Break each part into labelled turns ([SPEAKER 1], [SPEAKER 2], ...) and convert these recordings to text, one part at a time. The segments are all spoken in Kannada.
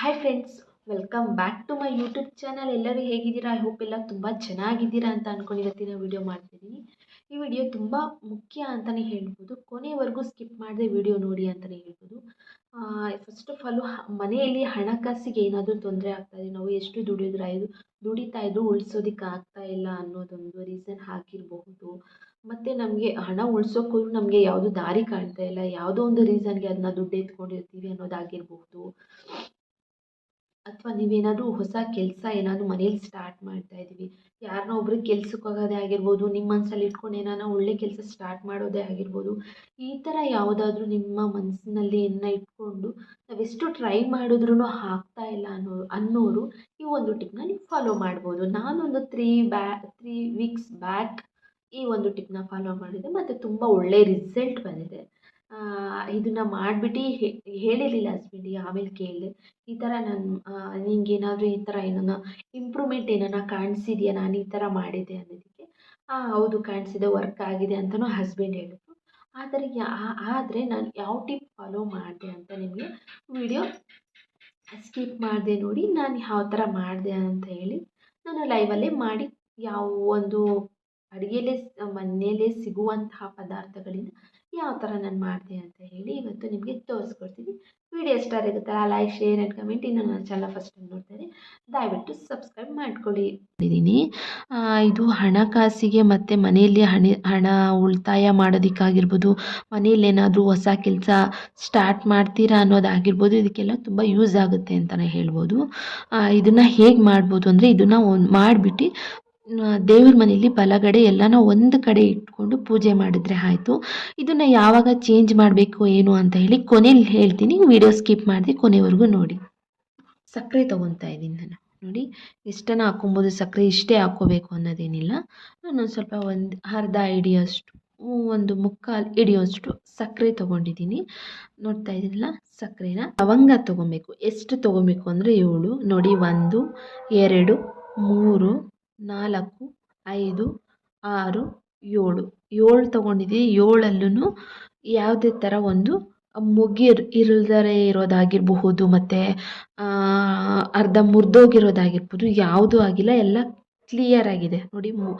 [SPEAKER 1] Hi friends welcome back to my YouTube channel ಎಲ್ಲರೂ ಹೇಗಿದ್ದೀರಾ? ಐ ಹೋಪ್ ಎಲ್ಲ ತುಂಬ ಚೆನ್ನಾಗಿದ್ದೀರಾ ಅಂತ ಅಂದ್ಕೊಂಡು ಇವತ್ತಿನ ವಿಡಿಯೋ ಮಾಡ್ತಿದ್ದೀನಿ ಈ ವಿಡಿಯೋ ತುಂಬ ಮುಖ್ಯ ಅಂತಲೇ ಹೇಳ್ಬೋದು. ಕೊನೆವರೆಗೂ ಸ್ಕಿಪ್ ಮಾಡದೆ ವಿಡಿಯೋ ನೋಡಿ ಅಂತಲೇ ಹೇಳ್ಬೋದು. ಫಸ್ಟ್ ಆಫ್ ಆಲು ಮನೆಯಲ್ಲಿ ಹಣಕಾಸಿಗೆ ಏನಾದರೂ ತೊಂದರೆ ಆಗ್ತಾಯಿದೆ ನಾವು ಎಷ್ಟು ದುಡಿದ್ರೆ ಇದು ದುಡಿತಾ ಇದ್ದರೂ ಉಳಿಸೋದಕ್ಕೆ ಆಗ್ತಾ ಇಲ್ಲ ಅನ್ನೋದೊಂದು ರೀಸನ್ ಹಾಕಿರಬಹುದು ಮತ್ತು ನಮಗೆ ಹಣ ಉಳಿಸೋಕ್ಕೂ ನಮಗೆ ಯಾವುದು ದಾರಿ ಕಾಣ್ತಾ ಇಲ್ಲ, ಯಾವುದೋ ಒಂದು ರೀಸನ್ಗೆ ಅದನ್ನ ದುಡ್ಡು ಎತ್ಕೊಂಡಿರ್ತೀವಿ ಅನ್ನೋದಾಗಿರಬಹುದು. ಅಥವಾ ನೀವೇನಾದರೂ ಹೊಸ ಕೆಲಸ ಏನಾದರೂ ಮನೇಲಿ ಸ್ಟಾರ್ಟ್ ಮಾಡ್ತಾ ಇದ್ದೀವಿ. ಯಾರನ್ನೋ ಒಬ್ರಿಗೆ ಕೆಲ್ಸಕ್ಕೆ ಹೋಗೋದೇ ಆಗಿರ್ಬೋದು ನಿಮ್ಮ ಮನಸ್ಸಲ್ಲಿ ಇಟ್ಕೊಂಡು ಏನಾನ ಒಳ್ಳೆ ಕೆಲಸ ಸ್ಟಾರ್ಟ್ ಮಾಡೋದೇ ಆಗಿರ್ಬೋದು, ಈ ಥರ ಯಾವುದಾದ್ರೂ ನಿಮ್ಮ ಮನಸ್ಸಿನಲ್ಲಿ ಏನ ಇಟ್ಕೊಂಡು ನಾವೆಷ್ಟು ಟ್ರೈ ಮಾಡಿದ್ರೂ ಆಗ್ತಾ ಇಲ್ಲ ಅನ್ನೋ, ಅನ್ನೋರು ಈ ಒಂದು ಟಿಪ್ನ ನೀವು ಫಾಲೋ ಮಾಡ್ಬೋದು. ನಾನೊಂದು ತ್ರೀ ಬ್ಯಾ ತ್ರೀ ವೀಕ್ಸ್ ಬ್ಯಾಕ್ ಈ ಒಂದು ಟಿಪ್ನ ಫಾಲೋ ಮಾಡಿದೆ. ಮತ್ತು ತುಂಬ ಒಳ್ಳೆಯ ರಿಸಲ್ಟ್ ಬಂದಿದೆ. ಇದನ್ನು ಮಾಡಿಬಿಟ್ಟು ಹೇಳಿರಲಿಲ್ಲ ಹಸ್ಬೆಂಡಿಗೆ ಆಮೇಲೆ ಕೇಳಿದೆ, ಈ ಥರ ನಾನು ನಿಂಗೇನಾದರೂ ಈ ಥರ ಏನಾನ ಇಂಪ್ರೂವ್ಮೆಂಟ್ ಏನಾನ ಕಾಣಿಸಿದ್ಯಾ? ನಾನು ಈ ಥರ ಮಾಡಿದೆ ಅನ್ನೋದಕ್ಕೆ ಹಾಂ ಹೌದು ಕಾಣಿಸಿದೆ ವರ್ಕ್ ಆಗಿದೆ ಅಂತಲೂ ಹಸ್ಬೆಂಡ್ ಹೇಳಿದ್ರು. ಆದರೆ ಆದರೆ ನಾನು ಯಾವ ಟಿಪ್ ಫಾಲೋ ಮಾಡಿದೆ ಅಂತ ನಿಮಗೆ ವಿಡಿಯೋ ಸ್ಕಿಪ್ ಮಾಡಿದೆ ನೋಡಿ, ನಾನು ಯಾವ ಥರ ಮಾಡಿದೆ ಅಂತ ಹೇಳಿ, ನಾನು ಲೈವಲ್ಲೇ ಮಾಡಿ ಯಾವ ಒಂದು ಅಡುಗೆಯಲ್ಲೇ ಮನೆಯಲ್ಲೇ ಸಿಗುವಂತಹ ಪದಾರ್ಥಗಳಿಂದ ಯಾವ ಥರ ನಾನು ಮಾಡಿದೆ ಅಂತ ಹೇಳಿ ಇವತ್ತು ನಿಮಗೆ ತೋರಿಸ್ಕೊಡ್ತೀನಿ. ವಿಡಿಯೋ ಇಷ್ಟ ಆಗುತ್ತಲ್ಲ ಲೈಕ್ ಶೇರ್ ಆ್ಯಂಡ್ ಕಮೆಂಟ್ ಇನ್ನು ನನ್ನ ಚಾನಲ್ ಫಸ್ಟ್ ಟೈಮ್ ದಯವಿಟ್ಟು ಸಬ್ಸ್ಕ್ರೈಬ್ ಮಾಡ್ಕೊಳ್ಳಿ. ಇದ್ದೀನಿ. ಇದು ಹಣಕಾಸಿಗೆ ಮತ್ತು ಮನೆಯಲ್ಲಿ ಹಣ ಹಣ ಉಳಿತಾಯ ಮಾಡೋದಕ್ಕಾಗಿರ್ಬೋದು, ಮನೆಯಲ್ಲಿ ಏನಾದರೂ ಹೊಸ ಕೆಲಸ ಸ್ಟಾರ್ಟ್ ಮಾಡ್ತೀರಾ ಅನ್ನೋದಾಗಿರ್ಬೋದು, ಇದಕ್ಕೆಲ್ಲ ತುಂಬ ಯೂಸ್ ಆಗುತ್ತೆ ಅಂತಲೇ ಹೇಳ್ಬೋದು. ಇದನ್ನು ಹೇಗೆ ಮಾಡ್ಬೋದು ಅಂದರೆ ಇದನ್ನು ಒಂದು ಮಾಡಿಬಿಟ್ಟು ದೇವ್ರ ಮನೆಯಲ್ಲಿ ಬಲಗಡೆ ಎಲ್ಲನ ಒಂದು ಕಡೆ ಇಟ್ಕೊಂಡು ಪೂಜೆ ಮಾಡಿದ್ರೆ ಆಯಿತು. ಇದನ್ನು ಯಾವಾಗ ಚೇಂಜ್ ಮಾಡಬೇಕು ಏನು ಅಂತ ಹೇಳಿ ಕೊನೆಯಲ್ಲಿ ಹೇಳ್ತೀನಿ. ವಿಡಿಯೋ ಸ್ಕಿಪ್ ಮಾಡಿದೆ ಕೊನೆವರೆಗೂ ನೋಡಿ. ಸಕ್ಕರೆ ತೊಗೊತಾ ಇದ್ದೀನಿ ನಾನು. ನೋಡಿ ಎಷ್ಟನ್ನು ಹಾಕ್ಕೊಬೋದು? ಸಕ್ಕರೆ ಇಷ್ಟೇ ಹಾಕ್ಕೋಬೇಕು ಅನ್ನೋದೇನಿಲ್ಲ. ನಾನು ಸ್ವಲ್ಪ ಒಂದು ಅರ್ಧ ಹಿಡಿಯೋಷ್ಟು ಒಂದು ಮುಕ್ಕಾಲು ಹಿಡಿಯೋಷ್ಟು ಸಕ್ಕರೆ ತೊಗೊಂಡಿದ್ದೀನಿ. ನೋಡ್ತಾ ಇದ್ದೀನಲ್ಲ ಸಕ್ಕರೆನ ಲವಂಗ ತೊಗೊಬೇಕು. ಎಷ್ಟು ತೊಗೊಬೇಕು ಅಂದರೆ ಏಳು, ನೋಡಿ ಒಂದು, ಎರಡು, ಮೂರು ನಾಲ್ಕು, ಐದು, ಆರು, ಏಳು. ಏಳು ತೊಗೊಂಡಿದ್ದೀನಿ ಏಳಲ್ಲೂ ಯಾವುದೇ ಥರ ಒಂದು ಮುಗಿರ್ ಇಲ್ದಲೇ ಇರೋದಾಗಿರಬಹುದು ಮತ್ತು ಅರ್ಧ ಮುರಿದೋಗಿರೋದಾಗಿರ್ಬೋದು, ಯಾವುದೂ ಆಗಿಲ್ಲ, ಎಲ್ಲ ಕ್ಲಿಯರ್ ಆಗಿದೆ. ನೋಡಿ, ಮು,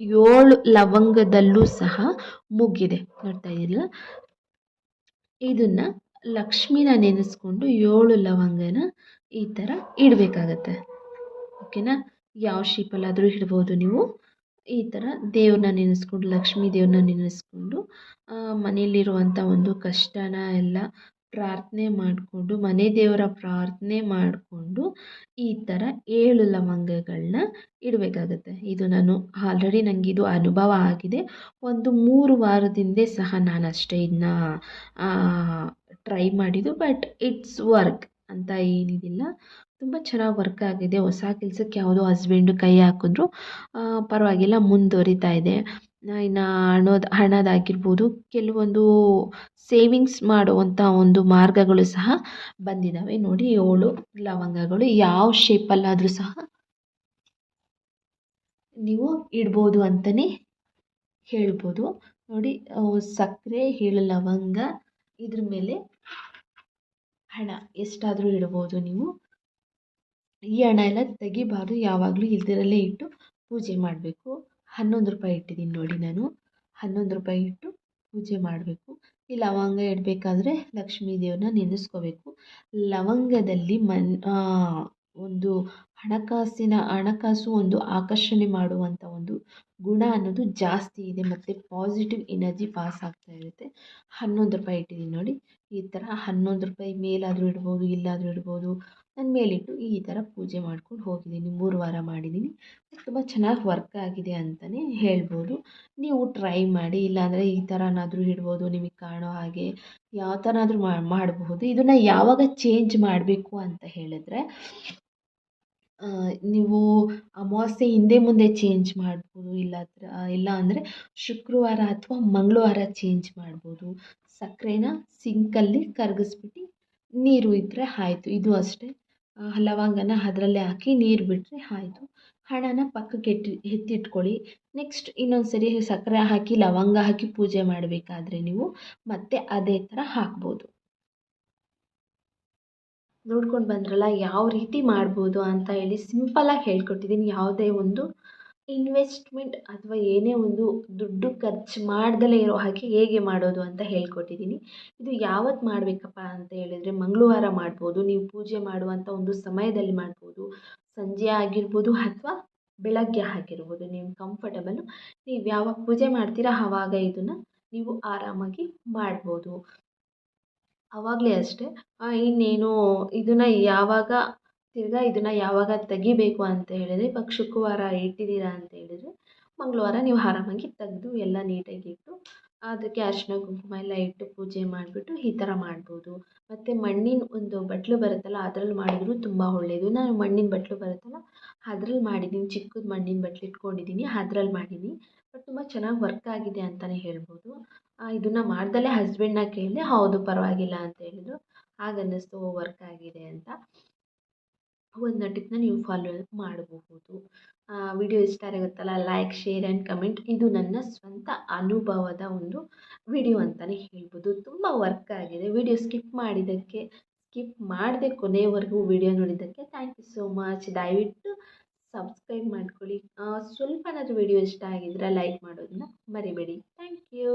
[SPEAKER 1] ಏಳು ಲವಂಗದಲ್ಲೂ ಸಹ ಮುಗಿದೆ. ನೋಡ್ತಾ ಇದ್ದೀರಲ್ಲ ಇದನ್ನು ಲಕ್ಷ್ಮಿನ ನೆನೆಸ್ಕೊಂಡು ಏಳು ಲವಂಗನ ಈ ಥರ ಇಡಬೇಕಾಗತ್ತೆ. ಓಕೆನಾ? ಯಾವ ಶೇಪಲ್ಲಾದರೂ ಇಡ್ಬೋದು ನೀವು. ಈ ಥರ ದೇವ್ರನ್ನ ನೆನೆಸ್ಕೊಂಡು ಲಕ್ಷ್ಮೀ ದೇವ್ರನ್ನ ನೆನೆಸ್ಕೊಂಡು ಮನೆಯಲ್ಲಿರುವಂಥ ಒಂದು ಕಷ್ಟನ ಎಲ್ಲ ಪ್ರಾರ್ಥನೆ ಮಾಡಿಕೊಂಡು ಮನೆ ದೇವರ ಪ್ರಾರ್ಥನೆ ಮಾಡಿಕೊಂಡು ಈ ಥರ ಏಳು ಲವಂಗಗಳನ್ನ ಇಡಬೇಕಾಗತ್ತೆ. ಇದು ನಾನು ಆಲ್ರೆಡಿ ನನಗೆ ಇದು ಅನುಭವ ಆಗಿದೆ. ಒಂದು ಮೂರು ವಾರದಿಂದ ಸಹ ನಾನು ಅಷ್ಟೇ ಇದನ್ನ ಟ್ರೈ ಮಾಡಿದ್ದು ಬಟ್ ಇಟ್ಸ್ ವರ್ಕ್ ಅಂತ ಏನಿದಿಲ್ಲ. ತುಂಬ ಚೆನ್ನಾಗಿ ವರ್ಕ್ ಆಗಿದೆ. ಹೊಸ ಕೆಲಸಕ್ಕೆ ಯಾವುದೋ ಹಸ್ಬೆಂಡು ಕೈ ಹಾಕಿದ್ರು ಪರವಾಗಿಲ್ಲ ಮುಂದುವರಿತಾ ಇದೆ. ಇನ್ನು ಹಣದ, ಹಣದಾಗಿರ್ಬೋದು. ಕೆಲವೊಂದು ಸೇವಿಂಗ್ಸ್ ಮಾಡುವಂಥ ಒಂದು ಮಾರ್ಗಗಳು ಸಹ ಬಂದಿದ್ದಾವೆ ನೋಡಿ ಏಳು ಲವಂಗಗಳು ಯಾವ ಶೇಪಲ್ಲಾದರೂ ಸಹ ನೀವು ಇಡ್ಬೋದು ಅಂತಲೇ ಹೇಳ್ಬೋದು. ನೋಡಿ ಸಕ್ಕರೆ, ಏಳು ಲವಂಗ ಇದ್ರ ಮೇಲೆ ಹಣ ಎಷ್ಟಾದರೂ ಇಡ್ಬೋದು ನೀವು. ಈ ಹಣ ಎಲ್ಲ ತೆಗಿಬಾರ್ದು, ಯಾವಾಗಲೂ ಇದರಲ್ಲೇ ಇಟ್ಟು ಪೂಜೆ ಮಾಡಬೇಕು. ಹನ್ನೊಂದು ರೂಪಾಯಿ ಇಟ್ಟಿದ್ದೀನಿ ನೋಡಿ ನಾನು. ಹನ್ನೊಂದು ರೂಪಾಯಿ ಇಟ್ಟು ಪೂಜೆ ಮಾಡಬೇಕು. ಈ ಲವಂಗ ಇಡಬೇಕಾದ್ರೆ ಲಕ್ಷ್ಮೀ ದೇವ್ರನ್ನ ನೆನೆಸ್ಕೋಬೇಕು. ಲವಂಗದಲ್ಲಿ ಮನ್ ಒಂದು ಹಣಕಾಸಿನ ಹಣಕಾಸು ಒಂದು ಆಕರ್ಷಣೆ ಮಾಡುವಂಥ ಒಂದು ಗುಣ ಅನ್ನೋದು ಜಾಸ್ತಿ ಇದೆ, ಮತ್ತು ಪಾಸಿಟಿವ್ ಎನರ್ಜಿ ಪಾಸ್ ಆಗ್ತಾ ಇರುತ್ತೆ. ಹನ್ನೊಂದು ರೂಪಾಯಿ ಇಟ್ಟಿದ್ದೀನಿ ನೋಡಿ, ಈ ಥರ ಹನ್ನೊಂದು ರೂಪಾಯಿ ಮೇಲಾದರೂ ಇಡ್ಬೋದು, ಇಲ್ಲಾದರೂ ಇಡ್ಬೋದು, ನಾನು ಮೇಲಿಟ್ಟು ಈ ಥರ ಪೂಜೆ ಮಾಡ್ಕೊಂಡು ಹೋಗಿದ್ದೀನಿ, ಮೂರು ವಾರ ಮಾಡಿದ್ದೀನಿ ತುಂಬ ಚೆನ್ನಾಗಿ ವರ್ಕ್ ಆಗಿದೆ ಅಂತಲೇ ಹೇಳ್ಬೋದು. ನೀವು ಟ್ರೈ ಮಾಡಿ, ಇಲ್ಲಾಂದರೆ ಈ ಥರನಾದರೂ ಇಡ್ಬೋದು, ನಿಮಗೆ ಕಾಣೋ ಹಾಗೆ ಯಾವ ಥರನಾದರೂ ಮಾಡಬಹುದು ಇದನ್ನು ಯಾವಾಗ ಚೇಂಜ್ ಮಾಡಬೇಕು ಅಂತ ಹೇಳಿದ್ರೆ ನೀವು ಅಮಾವಾಸ್ಯೆ ಹಿಂದೆ ಮುಂದೆ ಚೇಂಜ್ ಮಾಡ್ಬೋದು ಇಲ್ಲ ಇಲ್ಲ ಅಂದರೆ ಶುಕ್ರವಾರ ಅಥವಾ ಮಂಗಳವಾರ ಚೇಂಜ್ ಮಾಡ್ಬೋದು. ಸಕ್ಕರೆನ ಸಿಂಕಲ್ಲಿ ಕರಗಿಸ್ಬಿಟ್ಟು ನೀರು ಇದ್ದರೆ ಆಯಿತು. ಇದು ಅಷ್ಟೇ. ಲವಂಗನ ಅದರಲ್ಲೇ ಹಾಕಿ ನೀರು ಬಿಟ್ಟರೆ ಆಯಿತು. ಹಣನ ಪಕ್ಕಕ್ಕೆ ಎತ್ತಿ, ಎತ್ತಿಟ್ಕೊಳ್ಳಿ. ನೆಕ್ಸ್ಟ್ ಇನ್ನೊಂದು ಸರಿ ಸಕ್ಕರೆ ಹಾಕಿ, ಲವಂಗ ಹಾಕಿ ಪೂಜೆ ಮಾಡಬೇಕಾದ್ರೆ ನೀವು ಮತ್ತೆ ಅದೇ ಥರ ಹಾಕ್ಬೋದು. ನೋಡ್ಕೊಂಡು ಬಂದ್ರಲ್ಲ, ಯಾವ ರೀತಿ ಮಾಡ್ಬೋದು ಅಂತ ಹೇಳಿ ಸಿಂಪಲಾಗಿ ಹೇಳ್ಕೊಟ್ಟಿದ್ದೀನಿ ಯಾವುದೇ ಒಂದು ಇನ್ವೆಸ್ಟ್ಮೆಂಟ್ ಅಥವಾ ಏನೇ ಒಂದು ದುಡ್ಡು ಖರ್ಚು ಮಾಡ್ದಲೇ ಇರೋ ಹಾಗೆ ಹೇಗೆ ಮಾಡೋದು ಅಂತ ಹೇಳ್ಕೊಟ್ಟಿದ್ದೀನಿ ಇದು ಯಾವತ್ತು ಮಾಡಬೇಕಪ್ಪ ಅಂತ ಹೇಳಿದರೆ ಮಂಗಳವಾರ ಮಾಡ್ಬೋದು, ನೀವು ಪೂಜೆ ಮಾಡುವಂಥ ಒಂದು ಸಮಯದಲ್ಲಿ ಮಾಡ್ಬೋದು, ಸಂಜೆ ಆಗಿರ್ಬೋದು ಅಥವಾ ಬೆಳಗ್ಗೆ ಆಗಿರ್ಬೋದು, ನೀವು ಕಂಫರ್ಟಬಲು ನೀವು ಯಾವಾಗ ಪೂಜೆ ಮಾಡ್ತೀರಾ ಆವಾಗ ಇದನ್ನು ನೀವು ಆರಾಮಾಗಿ ಮಾಡ್ಬೋದು. ಆವಾಗಲೇ ಅಷ್ಟೇ. ಇನ್ನೇನು, ಇದನ್ನು ಯಾವಾಗ, ತಿರ್ಗಾ ಇದನ್ನು ಯಾವಾಗ ತೆಗಿಬೇಕು ಅಂತ ಹೇಳಿದ್ರೆ, ಇವಾಗ ಶುಕ್ರವಾರ ಇಟ್ಟಿದ್ದೀರಾ ಅಂತ ಹೇಳಿದ್ರೆ, ಮಂಗಳವಾರ ನೀವು ಆರಾಮಾಗಿ ತೆಗ್ದು ಎಲ್ಲ ನೀಟಾಗಿ ಇಟ್ಟು, ಅದಕ್ಕೆ ಅರಿಶಿನ, ಕುಂಕುಮ ಎಲ್ಲ ಇಟ್ಟು ಪೂಜೆ ಮಾಡಿಬಿಟ್ಟು ಈ ಥರ ಮಾಡ್ಬೋದು. ಮತ್ತು ಮಣ್ಣಿನ ಒಂದು ಬಟ್ಲು ಬರುತ್ತಲ್ಲ, ಅದರಲ್ಲಿ ಮಾಡಿದ್ರು ತುಂಬ ಒಳ್ಳೆಯದು ನಾನು ಮಣ್ಣಿನ ಬಟ್ಲು ಬರುತ್ತಲ್ಲ, ಅದ್ರಲ್ಲಿ ಮಾಡಿದ್ದೀನಿ. ಚಿಕ್ಕದು ಮಣ್ಣಿನ ಬಟ್ಲು ಇಟ್ಕೊಂಡಿದ್ದೀನಿ, ಅದ್ರಲ್ಲಿ ಮಾಡಿದ್ದೀನಿ. ಬಟ್ ತುಂಬ ಚೆನ್ನಾಗಿ ವರ್ಕ್ ಆಗಿದೆ ಅಂತಲೇ ಹೇಳ್ಬೋದು. ಇದನ್ನು ಮಾಡ್ದಲೇ ಹಸ್ಬೆಂಡ್ನ ಕೇಳಿದೆ, ಹೌದು ಪರವಾಗಿಲ್ಲ ಅಂತ ಹೇಳಿದ್ರು. ಹಾಗನ್ನಿಸ್ತು ವರ್ಕ್ ಆಗಿದೆ ಅಂತ. ಒಂದು ಟಿಪ್ನ ನೀವು ಫಾಲೋ ಮಾಡಬಹುದು. ವಿಡಿಯೋ ಇಷ್ಟ ಆಗುತ್ತಲ್ಲ ಲೈಕ್ ಶೇರ್ ಆ್ಯಂಡ್ ಕಮೆಂಟ್ ಇದು ನನ್ನ ಸ್ವಂತ ಅನುಭವದ ಒಂದು ವಿಡಿಯೋ ಅಂತಲೇ ಹೇಳ್ಬೋದು. ತುಂಬ ವರ್ಕ್ ಆಗಿದೆ. ವಿಡಿಯೋ ಸ್ಕಿಪ್ ಮಾಡಿದ್ದಕ್ಕೆ ಸ್ಕಿಪ್ ಮಾಡದೆ ಕೊನೆಯವರೆಗೂ ವಿಡಿಯೋ ನೋಡಿದ್ದಕ್ಕೆ ಥ್ಯಾಂಕ್ ಯು ಸೋ ಮಚ್ ದಯವಿಟ್ಟು ಸಬ್ಸ್ಕ್ರೈಬ್ ಮಾಡ್ಕೊಳ್ಳಿ. ಸ್ವಲ್ಪನಾದರೂ ವಿಡಿಯೋ ಇಷ್ಟ ಆಗಿದ್ರೆ ಲೈಕ್ ಮಾಡೋದನ್ನ ಮರಿಬೇಡಿ. Thank you